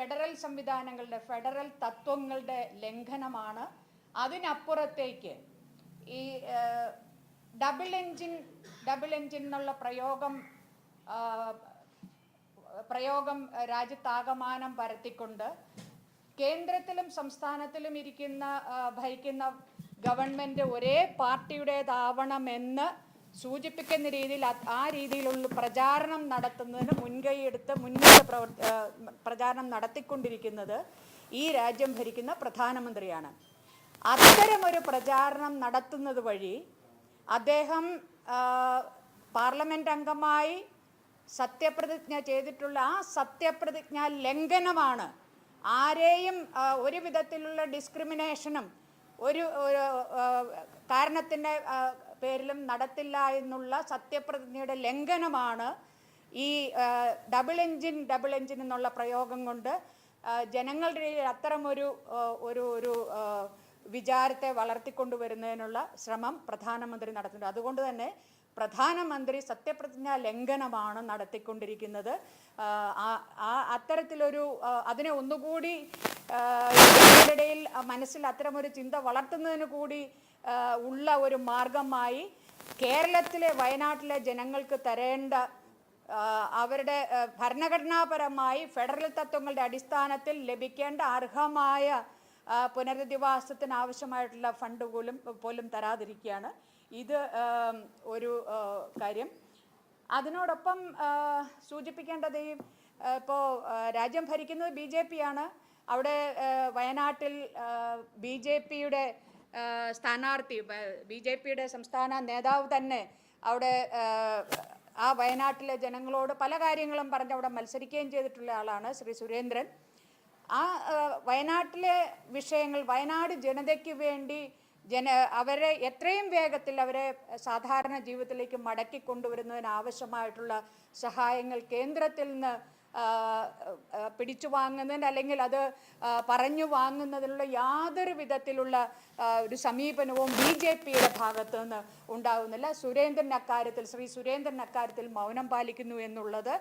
Federal സംവിധാനങ്ങളുടെ federal തത്വങ്ങളുടെ ലംഘനമാണ്. അതിനപ്പുറത്തേക്ക് ഈ ഡബിൾ എൻജിൻ ഡബിൾ എൻജിൻ എന്നുള്ള പ്രയോഗം പ്രയോഗം രാജ്യത്താകമാനം പരത്തിക്കൊണ്ട് കേന്ദ്രത്തിലും സംസ്ഥാനത്തിലും ഇരിക്കുന്ന ഭരിക്കുന്ന ഗവൺമെന്റ് ഒരേ പാർട്ടിയുടേതാവണമെന്ന് സൂചിപ്പിക്കുന്ന രീതിയിൽ ആ രീതിയിലുള്ള പ്രചാരണം നടത്തുന്നതിന് മുൻകൈയെടുത്ത് മുന്നിട്ട് പ്രചാരണം നടത്തിക്കൊണ്ടിരിക്കുന്നത് ഈ രാജ്യം ഭരിക്കുന്ന പ്രധാനമന്ത്രിയാണ്. അത്തരമൊരു പ്രചാരണം നടത്തുന്നത് വഴി അദ്ദേഹം പാർലമെന്റ് അംഗമായി സത്യപ്രതിജ്ഞ ചെയ്തിട്ടുള്ള ആ സത്യപ്രതിജ്ഞ ലംഘനമാണ് ആരെയും ഒരു വിധത്തിലുള്ള ഡിസ്ക്രിമിനേഷനും ഒരു കാരണത്തിന്റെ പേരിലും നടത്തില്ല എന്നുള്ള സത്യപ്രതിജ്ഞയുടെ ലംഘനമാണ് ഈ ഡബിൾ എൻജിൻ ഡബിൾ എൻജിൻ എന്നുള്ള പ്രയോഗം കൊണ്ട് ജനങ്ങളുടെ ഇടയിൽ ഒരു ഒരു ആ, വിചാരത്തെ വളർത്തിക്കൊണ്ടുവരുന്നതിനുള്ള ശ്രമം പ്രധാനമന്ത്രി നടത്തുന്നുണ്ട്. അതുകൊണ്ട് തന്നെ പ്രധാനമന്ത്രി സത്യപ്രതിജ്ഞാ ലംഘനമാണ് നടത്തിക്കൊണ്ടിരിക്കുന്നത്. ആ, അത്തരത്തിലൊരു അതിനെ ഒന്നുകൂടി ഇടയിൽ മനസ്സിൽ അത്തരമൊരു ചിന്ത വളർത്തുന്നതിന് കൂടി ഉള്ള ഒരു മാർഗമായി കേരളത്തിലെ വയനാട്ടിലെ ജനങ്ങൾക്ക് തരേണ്ട അവരുടെ ഭരണഘടനാപരമായി ഫെഡറൽ തത്വങ്ങളുടെ അടിസ്ഥാനത്തിൽ ലഭിക്കേണ്ട അർഹമായ പുനരധിവാസത്തിന് ആവശ്യമായിട്ടുള്ള ഫണ്ട് പോലും പോലും തരാതിരിക്കുകയാണ്. ഇത് ഒരു കാര്യം. അതിനോടൊപ്പം സൂചിപ്പിക്കേണ്ടത് ഈ ഇപ്പോൾ രാജ്യം ഭരിക്കുന്നത് ബി ജെ പി ആണ്. അവിടെ വയനാട്ടിൽ ബി ജെ പിയുടെ സ്ഥാനാർത്ഥി ബി ജെ പിയുടെ സംസ്ഥാന നേതാവ് തന്നെ അവിടെ ആ, വയനാട്ടിലെ ജനങ്ങളോട് പല കാര്യങ്ങളും പറഞ്ഞ് അവിടെ മത്സരിക്കുകയും ചെയ്തിട്ടുള്ള ആളാണ് ശ്രീ സുരേന്ദ്രൻ. ആ വയനാട്ടിലെ വിഷയങ്ങൾ വയനാട് ജനതയ്ക്ക് വേണ്ടി ജന അവരെ എത്രയും വേഗത്തിൽ അവരെ സാധാരണ ജീവിതത്തിലേക്ക് മടക്കി കൊണ്ടുവരുന്നതിന് ആവശ്യമായിട്ടുള്ള സഹായങ്ങൾ കേന്ദ്രത്തിൽ നിന്ന് പിടിച്ചു വാങ്ങുന്നതിന് അല്ലെങ്കിൽ അത് പറഞ്ഞു വാങ്ങുന്നതിനുള്ള യാതൊരു വിധത്തിലുള്ള ഒരു സമീപനവും ബി ജെ പിയുടെ ഭാഗത്തു നിന്ന് ഉണ്ടാകുന്നില്ല സുരേന്ദ്രൻ അക്കാര്യത്തിൽ ശ്രീ സുരേന്ദ്രൻ അക്കാര്യത്തിൽ മൗനം പാലിക്കുന്നു എന്നുള്ളത്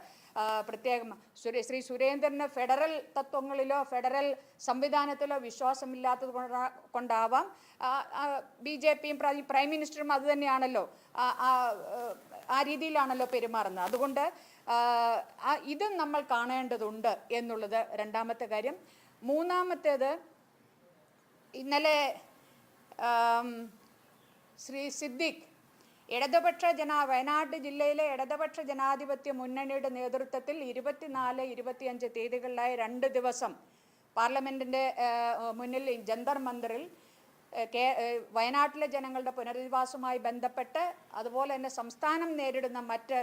പ്രത്യേകം ശ്രീ സുരേന്ദ്രന് ഫെഡറൽ തത്വങ്ങളിലോ ഫെഡറൽ സംവിധാനത്തിലോ വിശ്വാസമില്ലാത്തത് കൊണ്ടാവാം. ബി ജെ പിയും പ്രൈം മിനിസ്റ്ററും അത് തന്നെയാണല്ലോ. ആ- രീതിയിലാണല്ലോ പെരുമാറുന്നത്. അതുകൊണ്ട് ഇത് നമ്മൾ കാണേണ്ടതുണ്ട് എന്നുള്ളത് രണ്ടാമത്തെ കാര്യം. മൂന്നാമത്തേത് ഇന്നലെ ശ്രീ സിദ്ദിഖ് ഇടതുപക്ഷ ജനാ വയനാട് ജില്ലയിലെ ഇടതുപക്ഷ ജനാധിപത്യ മുന്നണിയുടെ നേതൃത്വത്തിൽ ഇരുപത്തിനാല് ഇരുപത്തിയഞ്ച് തീയതികളിലായി രണ്ട് ദിവസം പാർലമെന്റിന്റെ മുന്നിൽ ജന്തർ മന്ദിറിൽ വയനാട്ടിലെ ജനങ്ങളുടെ പുനരധിവാസവുമായി ബന്ധപ്പെട്ട് അതുപോലെ തന്നെ സംസ്ഥാനം നേരിടുന്ന മറ്റ്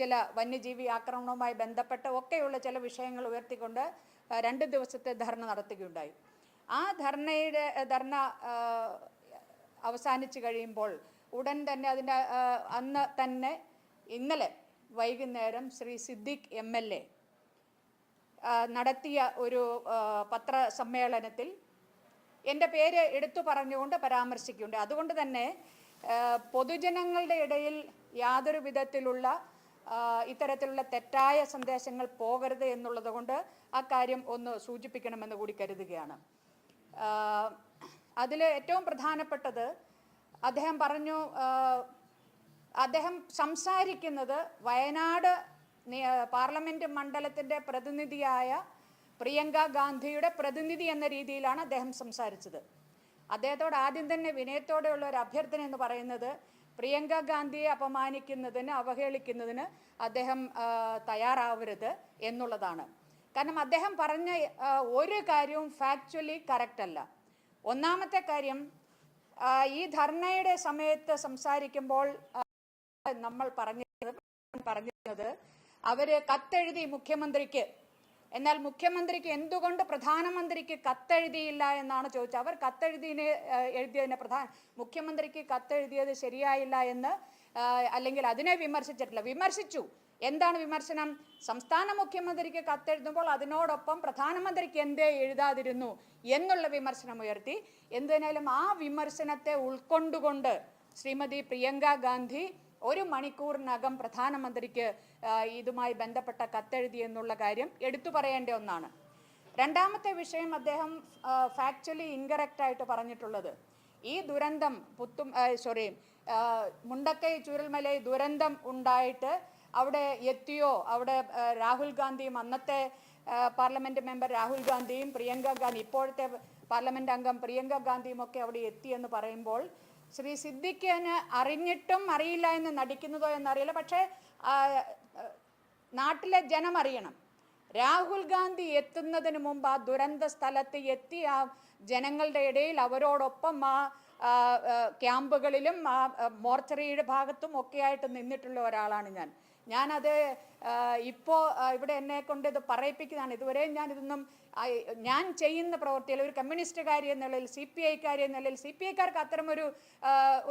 ചില വന്യജീവി ആക്രമണവുമായി ബന്ധപ്പെട്ട് ഒക്കെയുള്ള ചില വിഷയങ്ങൾ ഉയർത്തിക്കൊണ്ട് രണ്ട് ദിവസത്തെ ധർണ നടത്തുകയുണ്ടായി. ആ ധർണയുടെ ധർണ അവസാനിച്ചു കഴിയുമ്പോൾ ഉടൻ തന്നെ അതിന്റെ അന്ന് തന്നെ ഇന്നലെ വൈകുന്നേരം Shri Siddique M L A നടത്തിയ ഒരു പത്രസമ്മേളനത്തിൽ എന്റെ പേര് എടുത്തു പറഞ്ഞുകൊണ്ട് പരാമർശിക്കുന്നുണ്ട്. അതുകൊണ്ട് തന്നെ പൊതുജനങ്ങളുടെ ഇടയിൽ യാതൊരു വിധത്തിലുള്ള ഇത്തരത്തിലുള്ള തെറ്റായ സന്ദേശങ്ങൾ പോകരുത് എന്നുള്ളത് കൊണ്ട് ആ കാര്യം ഒന്ന് സൂചിപ്പിക്കണമെന്ന് കൂടി കരുതുകയാണ്. അതിൽ ഏറ്റവും പ്രധാനപ്പെട്ടത് അദ്ദേഹം പറഞ്ഞു അദ്ദേഹം സംസാരിക്കുന്നത് വയനാട് പാർലമെന്റ് മണ്ഡലത്തിന്റെ പ്രതിനിധിയായ പ്രിയങ്ക ഗാന്ധിയുടെ പ്രതിനിധി എന്ന രീതിയിലാണ് അദ്ദേഹം സംസാരിച്ചത്. അദ്ദേഹത്തോട് ആദ്യം തന്നെ വിനയത്തോടെയുള്ള ഒരു അഭ്യർത്ഥന എന്ന് പറയുന്നത് പ്രിയങ്ക ഗാന്ധിയെ അപമാനിക്കുന്നതിന് അവഹേളിക്കുന്നതിന് അദ്ദേഹം തയ്യാറാവരുത് എന്നുള്ളതാണ്. കാരണം അദ്ദേഹം പറഞ്ഞ ഒരു കാര്യവും ഫാക്ച്വലി കറക്റ്റ് അല്ല. ഒന്നാമത്തെ കാര്യം ഈ ധർണയുടെ സമയത്ത് സംസാരിക്കുമ്പോൾ നമ്മൾ പറഞ്ഞത് പറഞ്ഞിരുന്നത് അവർ കത്തെഴുതി മുഖ്യമന്ത്രിക്ക് എന്നാൽ മുഖ്യമന്ത്രിക്ക് എന്തുകൊണ്ട് പ്രധാനമന്ത്രിക്ക് കത്തെഴുതിയില്ല എന്നാണ് ചോദിച്ചത്? അവർ കത്തെഴുതിയതിന് എഴുതിയതിനെ പ്രധാന മുഖ്യമന്ത്രിക്ക് കത്തെഴുതിയത് ശരിയായില്ല എന്ന് അല്ലെങ്കിൽ അതിനെ വിമർശിച്ചിട്ടില്ല. വിമർശിച്ചു. എന്താണ് വിമർശനം? സംസ്ഥാന മുഖ്യമന്ത്രിക്ക് കത്തെഴുതുമ്പോൾ അതിനോടൊപ്പം പ്രധാനമന്ത്രിക്ക് എന്തേ എഴുതാതിരുന്നു എന്നുള്ള വിമർശനം ഉയർത്തി. എന്തിനാലും ആ വിമർശനത്തെ ഉൾക്കൊണ്ടുകൊണ്ട് ശ്രീമതി പ്രിയങ്ക ഗാന്ധി ഒരു മണിക്കൂറിനകം പ്രധാനമന്ത്രിക്ക് ഇതുമായി ബന്ധപ്പെട്ട കത്തെഴുതി എന്നുള്ള കാര്യം എടുത്തു പറയേണ്ട ഒന്നാണ്. രണ്ടാമത്തെ വിഷയം അദ്ദേഹം ഫാക്ച്വലി ഇൻകറക്റ്റ് ആയിട്ട് പറഞ്ഞിട്ടുള്ളത്. ഈ ദുരന്തം പുത്തും സോറി മുണ്ടക്കൈ ചുരൽമലൈ ദുരന്തം ഉണ്ടായിട്ട് അവിടെ എത്തിയോ? അവിടെ രാഹുൽ ഗാന്ധിയും അന്നത്തെ പാർലമെന്റ് മെമ്പർ രാഹുൽ ഗാന്ധിയും പ്രിയങ്ക ഗാന്ധി ഇപ്പോഴത്തെ പാർലമെന്റ് അംഗം പ്രിയങ്ക ഗാന്ധിയും ഒക്കെ അവിടെ എത്തിയെന്ന് പറയുമ്പോൾ ശ്രീ സിദ്ദിഖിന് അറിഞ്ഞിട്ടും അറിയില്ല എന്ന് നടിക്കുന്നതോ എന്നറിയില്ല. പക്ഷേ നാട്ടിലെ ജനം അറിയണം. രാഹുൽ ഗാന്ധി എത്തുന്നതിന് മുമ്പ് ആ ദുരന്ത സ്ഥലത്ത് എത്തി ആ ജനങ്ങളുടെ ഇടയിൽ അവരോടൊപ്പം ആ ക്യാമ്പുകളിലും ആ മോർച്ചറിയുടെ ഭാഗത്തും ഒക്കെ ആയിട്ട് നിന്നിട്ടുള്ള ഒരാളാണ് ഞാൻ. ഞാനത് ഇപ്പോൾ ഇവിടെ എന്നെ കൊണ്ട് ഇത് പറയിപ്പിക്കുന്നതാണ്. ഇതുവരെയും ഞാൻ ഇതൊന്നും ഞാൻ ചെയ്യുന്ന പ്രവൃത്തിയിൽ ഒരു കമ്മ്യൂണിസ്റ്റുകാരി എന്ന നിലയിൽ സി പി ഐക്കാരി എന്ന നിലയിൽ സി പി ഐക്കാർക്ക് അത്തരം ഒരു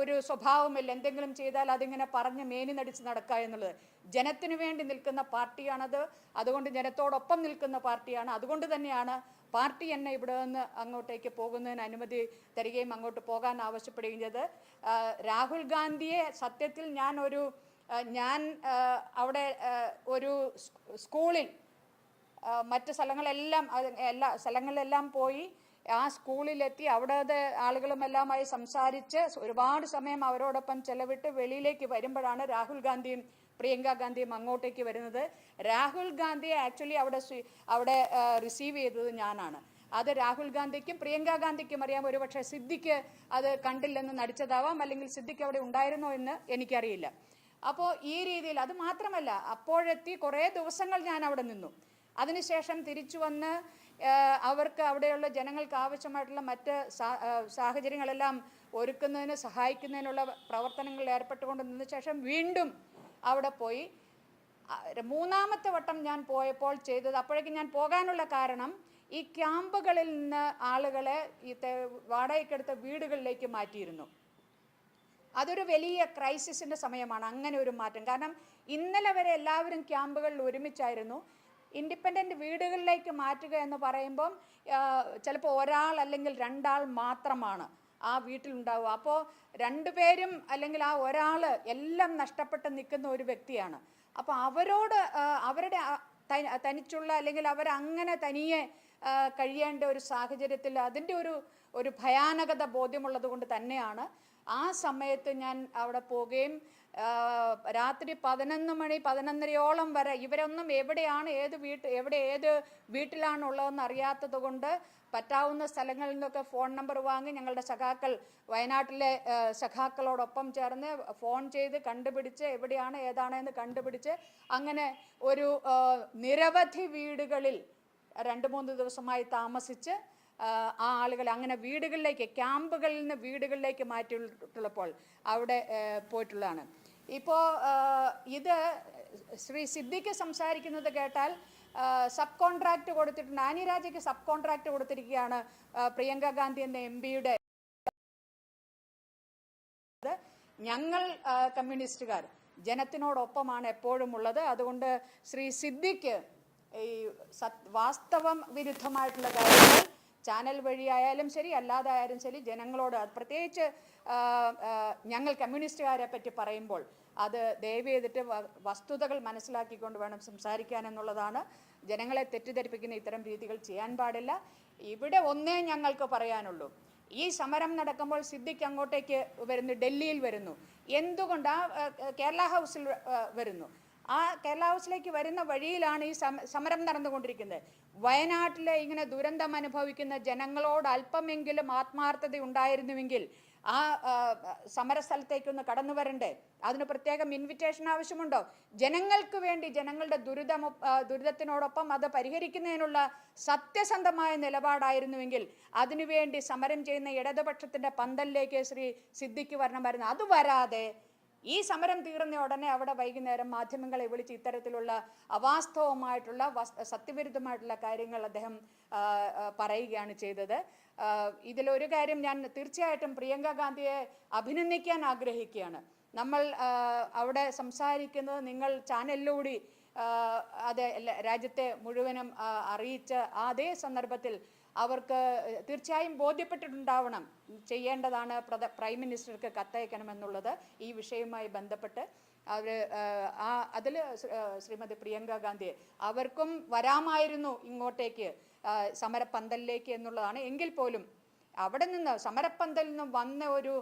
ഒരു സ്വഭാവമില്ല. എന്തെങ്കിലും ചെയ്താൽ അതിങ്ങനെ പറഞ്ഞ് മേനി നടിച്ച് നടക്കുക എന്നുള്ളത്. ജനത്തിനു വേണ്ടി നിൽക്കുന്ന പാർട്ടിയാണത്. അതുകൊണ്ട് ജനത്തോടൊപ്പം നിൽക്കുന്ന പാർട്ടിയാണ്. അതുകൊണ്ട് തന്നെയാണ് പാർട്ടി എന്നെ ഇവിടെ നിന്ന് അങ്ങോട്ടേക്ക് പോകുന്നതിന് അനുമതി തരികയും അങ്ങോട്ട് പോകാൻ ആവശ്യപ്പെടുകയും ചെയ്ത് രാഹുൽ ഗാന്ധിയെ സത്യത്തിൽ ഞാൻ ഒരു ഞാൻ അവിടെ ഒരു സ്കൂളിൽ മറ്റു സ്ഥലങ്ങളെല്ലാം എല്ലാ സ്ഥലങ്ങളിലെല്ലാം പോയി ആ സ്കൂളിലെത്തി അവിടുത്തെ ആളുകളുമെല്ലാമായി സംസാരിച്ച് ഒരുപാട് സമയം അവരോടൊപ്പം ചെലവിട്ട് വെളിയിലേക്ക് വരുമ്പോഴാണ് രാഹുൽ ഗാന്ധിയും പ്രിയങ്ക ഗാന്ധിയും അങ്ങോട്ടേക്ക് വരുന്നത്. രാഹുൽ ഗാന്ധിയെ ആക്ച്വലി അവിടെ അവിടെ റിസീവ് ചെയ്തത് ഞാനാണ്. അത് രാഹുൽ ഗാന്ധിക്കും പ്രിയങ്ക ഗാന്ധിക്കും അറിയാം. ഒരുപക്ഷെ സിദ്ധിക്ക് അത് കണ്ടില്ലെന്ന് നടിച്ചതാവാം. അല്ലെങ്കിൽ സിദ്ധിക്ക് അവിടെ ഉണ്ടായിരുന്നോ എന്ന് എനിക്കറിയില്ല. അപ്പോൾ ഈ രീതിയിൽ അത് മാത്രമല്ല അപ്പോഴെത്തി കുറേ ദിവസങ്ങൾ ഞാൻ അവിടെ നിന്നു. അതിനുശേഷം തിരിച്ചു വന്ന് അവർക്ക് അവിടെയുള്ള ജനങ്ങൾക്ക് ആവശ്യമായിട്ടുള്ള മറ്റ് സാഹചര്യങ്ങളെല്ലാം ഒരുക്കുന്നതിന് സഹായിക്കുന്നതിനുള്ള പ്രവർത്തനങ്ങളിൽ ഏർപ്പെട്ടുകൊണ്ട് നിന്ന ശേഷം വീണ്ടും അവിടെ പോയി. മൂന്നാമത്തെ വട്ടം ഞാൻ പോയപ്പോൾ ചെയ്തത് അപ്പോഴേക്കും ഞാൻ പോകാനുള്ള കാരണം ഈ ക്യാമ്പുകളിൽ നിന്ന് ആളുകളെ ഈ വാടകയ്ക്കെടുത്ത വീടുകളിലേക്ക് മാറ്റിയിരുന്നു. അതൊരു വലിയ ക്രൈസിസിന്റെ സമയമാണ്. അങ്ങനെ ഒരു മാറ്റം. കാരണം ഇന്നലെ വരെ എല്ലാവരും ക്യാമ്പുകളിൽ ഒരുമിച്ചായിരുന്നു. ഇൻഡിപെൻഡന്റ് വീടുകളിലേക്ക് മാറ്റുക എന്ന് പറയുമ്പം ചിലപ്പോൾ ഒരാൾ അല്ലെങ്കിൽ രണ്ടാൾ മാത്രമാണ് ആ വീട്ടിലുണ്ടാവുക. അപ്പോൾ രണ്ടുപേരും അല്ലെങ്കിൽ ആ ഒരാൾ എല്ലാം നഷ്ടപ്പെട്ട് നിൽക്കുന്ന ഒരു വ്യക്തിയാണ്. അപ്പോൾ അവരോട് അവരുടെ തനിച്ചുള്ള അല്ലെങ്കിൽ അവരങ്ങനെ തനിയെ കഴിയേണ്ട ഒരു സാഹചര്യത്തിൽ അതിന്റെ ഒരു ഒരു ഭയാനകത ബോധ്യമുള്ളത് കൊണ്ട് തന്നെയാണ് ആ സമയത്ത് ഞാൻ അവിടെ പോവുകയും രാത്രി പതിനൊന്ന് മണി പതിനൊന്നരയോളം വരെ ഇവരൊന്നും എവിടെയാണ് ഏത് വീട്ട് എവിടെ ഏത് വീട്ടിലാണ് ഉള്ളതെന്ന് അറിയാത്തത് കൊണ്ട് പറ്റാവുന്ന സ്ഥലങ്ങളിൽ നിന്നൊക്കെ ഫോൺ നമ്പർ വാങ്ങി ഞങ്ങളുടെ സഖാക്കൾ വയനാട്ടിലെ സഖാക്കളോടൊപ്പം ചേർന്ന് ഫോൺ ചെയ്ത് കണ്ടുപിടിച്ച് എവിടെയാണ് ഏതാണ് എന്ന് കണ്ടുപിടിച്ച് അങ്ങനെ ഒരു നിരവധി വീടുകളിൽ രണ്ട് മൂന്ന് ദിവസമായി താമസിച്ച് ആ, ആളുകൾ അങ്ങനെ വീടുകളിലേക്ക് ക്യാമ്പുകളിൽ നിന്ന് വീടുകളിലേക്ക് മാറ്റിയിട്ടുള്ളപ്പോൾ അവിടെ പോയിട്ടുള്ളതാണ്. ഇപ്പോൾ ഇത് ശ്രീ സിദ്ദിഖ് സംസാരിക്കുന്നത് കേട്ടാൽ സബ് കോൺട്രാക്ട് കൊടുത്തിട്ട് ആനി രാജയ്ക്ക് സബ് കോൺട്രാക്ട് കൊടുത്തിരിക്കുകയാണ് പ്രിയങ്ക ഗാന്ധി എന്ന എം പിയുടെ. ഞങ്ങൾ കമ്മ്യൂണിസ്റ്റുകാർ ജനത്തിനോടൊപ്പമാണ് എപ്പോഴും ഉള്ളത്. അതുകൊണ്ട് ശ്രീ സിദ്ദിഖ് ഈ സത് വാസ്തവം വിരുദ്ധമായിട്ടുള്ള കാര്യങ്ങൾ ചാനൽ വഴിയായാലും ശരി അല്ലാതായാലും ശരി ജനങ്ങളോട് പ്രത്യേകിച്ച് ഞങ്ങൾ കമ്മ്യൂണിസ്റ്റുകാരെ പറ്റി പറയുമ്പോൾ അത് ദയവ് ചെയ്തിട്ട് വസ്തുതകൾ മനസ്സിലാക്കിക്കൊണ്ട് വേണം സംസാരിക്കാൻ എന്നുള്ളതാണ്. ജനങ്ങളെ തെറ്റിദ്ധരിപ്പിക്കുന്ന ഇത്തരം രീതികൾ ചെയ്യാൻ പാടില്ല. ഇവിടെ ഒന്നേ ഞങ്ങൾക്ക് പറയാനുള്ളൂ. ഈ സമരം നടക്കുമ്പോൾ സിദ്ദിഖ് അങ്ങോട്ടേക്ക് വരുന്നു ഡൽഹിയിൽ വരുന്നു. എന്തുകൊണ്ടാ കേരള ഹൗസിൽ വരുന്നു? ആ കേരള ഹൗസിലേക്ക് വരുന്ന വഴിയിലാണ് ഈ സമ- സമരം നടന്നുകൊണ്ടിരിക്കുന്നത്. വയനാട്ടിലെ ഇങ്ങനെ ദുരന്തം അനുഭവിക്കുന്ന ജനങ്ങളോട് അല്പമെങ്കിലും ആത്മാർത്ഥത ഉണ്ടായിരുന്നുവെങ്കിൽ ആ സമരസ്ഥലത്തേക്കൊന്ന് കടന്നു വരണ്ടേ? അതിന് പ്രത്യേകം ഇൻവിറ്റേഷൻ ആവശ്യമുണ്ടോ? ജനങ്ങൾക്ക് വേണ്ടി ജനങ്ങളുടെ ദുരിതം ദുരിതത്തിനോടൊപ്പം അത് പരിഹരിക്കുന്നതിനുള്ള സത്യസന്ധമായ നിലപാടായിരുന്നുവെങ്കിൽ അതിനുവേണ്ടി സമരം ചെയ്യുന്ന ഇടതുപക്ഷത്തിന്റെ പന്തലിലേക്ക് ശ്രീ സിദ്ദിഖ് വരണമായിരുന്നു അത് വരാതെ ഈ സമരം തീർന്ന ഉടനെ അവിടെ വൈകുന്നേരം മാധ്യമങ്ങളെ വിളിച്ച് ഇത്തരത്തിലുള്ള അവാസ്തവമായിട്ടുള്ള വസ്- സത്യവിരുദ്ധമായിട്ടുള്ള കാര്യങ്ങൾ അദ്ദേഹം പറയുകയാണ് ചെയ്തത്. ഇതിലൊരു കാര്യം ഞാൻ തീർച്ചയായിട്ടും പ്രിയങ്ക ഗാന്ധിയെ അഭിനന്ദിക്കാൻ ആഗ്രഹിക്കുകയാണ്. നമ്മൾ അവിടെ സംസാരിക്കുന്നത് നിങ്ങൾ ചാനലിലൂടെ അതെ രാജ്യത്തെ മുഴുവനും അറിയിച്ച അതേ സന്ദർഭത്തിൽ അവർക്ക് തീർച്ചയായും ബോധ്യപ്പെട്ടിട്ടുണ്ടാവണം. ചെയ്യേണ്ടതാണ് പ്രൈം മിനിസ്റ്റർക്ക് കത്തയക്കണമെന്നുള്ളത് ഈ വിഷയവുമായി ബന്ധപ്പെട്ട്. അവർ ആ അതിൽ ശ്രീമതി പ്രിയങ്ക ഗാന്ധി അവർക്കും വരാമായിരുന്നു ഇങ്ങോട്ടേക്ക് സമരപ്പന്തലിലേക്ക് എന്നുള്ളതാണ്. എങ്കിൽ പോലും അവിടെ നിന്ന് സമരപ്പന്തലിൽ നിന്ന് വന്ന ഒരു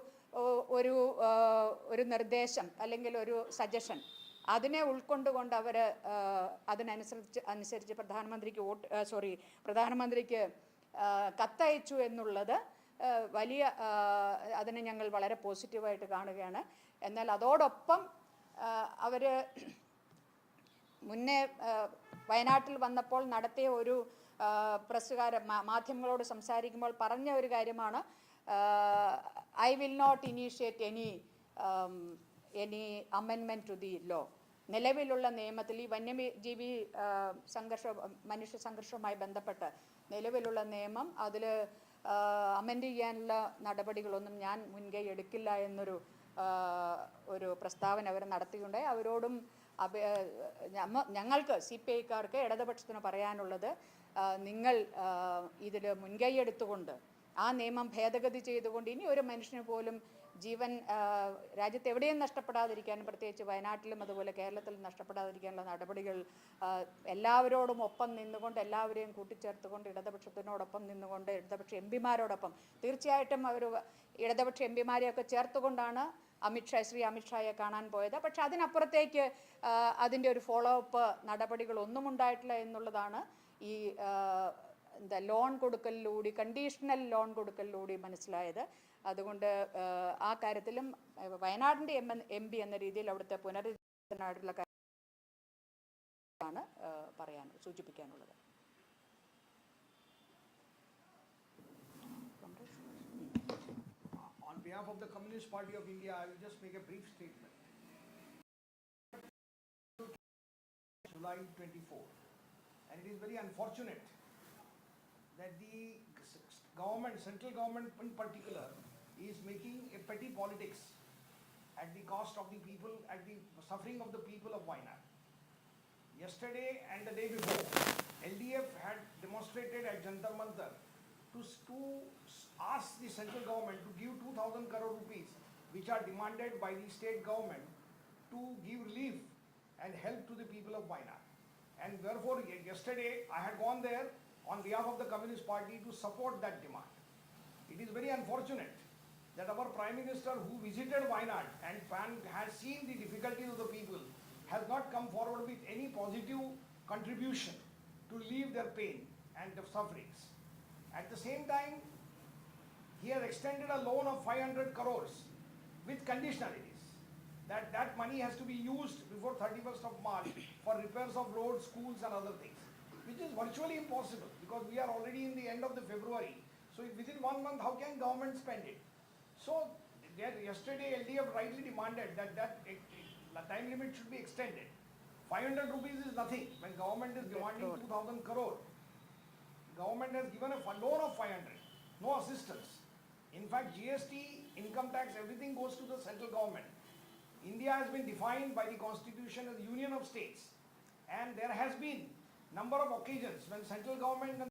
ഒരു ഒരു നിർദ്ദേശം അല്ലെങ്കിൽ ഒരു സജഷൻ അതിനെ ഉൾക്കൊണ്ടുകൊണ്ട് അവർ അതിനനുസരിച്ച് അനുസരിച്ച് പ്രധാനമന്ത്രിക്ക് വോട്ട് സോറി പ്രധാനമന്ത്രിക്ക് കത്തയച്ചു എന്നുള്ളത് വലിയ അതിനെ ഞങ്ങൾ വളരെ പോസിറ്റീവായിട്ട് കാണുകയാണ്. എന്നാൽ അതോടൊപ്പം അവർ മുന്നേ വയനാട്ടിൽ വന്നപ്പോൾ നടത്തിയ ഒരു പ്രസ്സുകാര മാധ്യമങ്ങളോട് സംസാരിക്കുമ്പോൾ പറഞ്ഞ ഒരു കാര്യമാണ് I will not initiate any any അമെൻമെന്റ് to the law നിലവിലുള്ള നിയമത്തിൽ ഈ വന്യജീവി സംഘർഷ മനുഷ്യ സംഘർഷവുമായി ബന്ധപ്പെട്ട് നിലവിലുള്ള നിയമം അതിൽ അമെൻഡ് ചെയ്യാനുള്ള നടപടികളൊന്നും ഞാൻ മുൻകൈ എടുക്കില്ല എന്നൊരു ഒരു പ്രസ്താവന അവർ നടത്തിയുണ്ടായി അവരോടും ഞങ്ങൾക്ക് സി പി ഐക്കാർക്ക് ഇടതുപക്ഷത്തിന് പറയാനുള്ളത് നിങ്ങൾ ഇതിൽ മുൻകൈ എടുത്തുകൊണ്ട് ആ നിയമം ഭേദഗതി ചെയ്തുകൊണ്ട് ഇനി ഒരു മനുഷ്യന് പോലും ജീവൻ രാജ്യത്ത് എവിടെയും നഷ്ടപ്പെടാതിരിക്കാനും പ്രത്യേകിച്ച് വയനാട്ടിലും അതുപോലെ കേരളത്തിലും നഷ്ടപ്പെടാതിരിക്കാനുള്ള നടപടികൾ എല്ലാവരോടും ഒപ്പം നിന്നുകൊണ്ട് എല്ലാവരെയും കൂട്ടിച്ചേർത്തുകൊണ്ട് ഇടതുപക്ഷത്തിനോടൊപ്പം നിന്നുകൊണ്ട് ഇടതുപക്ഷ എം പിമാരോടൊപ്പം തീർച്ചയായിട്ടും അവർ ഇടതുപക്ഷ എം പിമാരെയൊക്കെ ചേർത്തുകൊണ്ടാണ് അമിത്ഷാ ശ്രീ അമിത്ഷായെ കാണാൻ പോയത്. പക്ഷെ അതിനപ്പുറത്തേക്ക് അതിന്റെ ഒരു ഫോളോ അപ്പ് നടപടികൾ ഒന്നും ഉണ്ടായിട്ടില്ല എന്നുള്ളതാണ് ഈ എന്താ ലോൺ കൊടുക്കലിലൂടെ കണ്ടീഷണൽ ലോൺ കൊടുക്കലിലൂടെ മനസ്സിലായത്. അതുകൊണ്ട് ആ, കാര്യത്തിലും വയനാടിന്റെ എം എം പി എന്ന രീതിയിൽ അവിടുത്തെ പുനരുദ്ധരണമായിട്ടുള്ള കാര്യമാണ് പറയാൻ സൂചിപ്പിക്കാനുള്ളത് On behalf of the Communist Party of India, I will just make a brief statement. July 24, and it is very unfortunate that the government, central government in particular, is making a petty politics at the cost of the people, at the suffering of the people of Wayanad. Yesterday and the day before, LDF had demonstrated at Jantar Mantar to, to ask the central government to give two thousand crore rupees, which are demanded by the state government to give relief and help to the people of Wayanad. And therefore, yesterday, I had gone there on behalf of the Communist Party to support that demand. It is very unfortunate that our Prime Minister who visited Wayanad and has seen the difficulties of the people has not come forward with any positive contribution to relieve their pain and their sufferings. At the same time, he has extended a loan of 500 crores with conditionalities. That that money has to be used before 31st of March for repairs of roads, schools and other things, which is virtually impossible because we are already in the end of the February. So within one month, how can government spend it? So there, yesterday LDF rightly demanded that that eh, the time limit should be extended. 500 rupees is nothing when government is demanding 2000 crore. Government has given a loan of 500, no assistance. In fact, GST, income tax, everything goes to the central government. India has been defined by the constitution as union of states. And there has been number of occasions when central government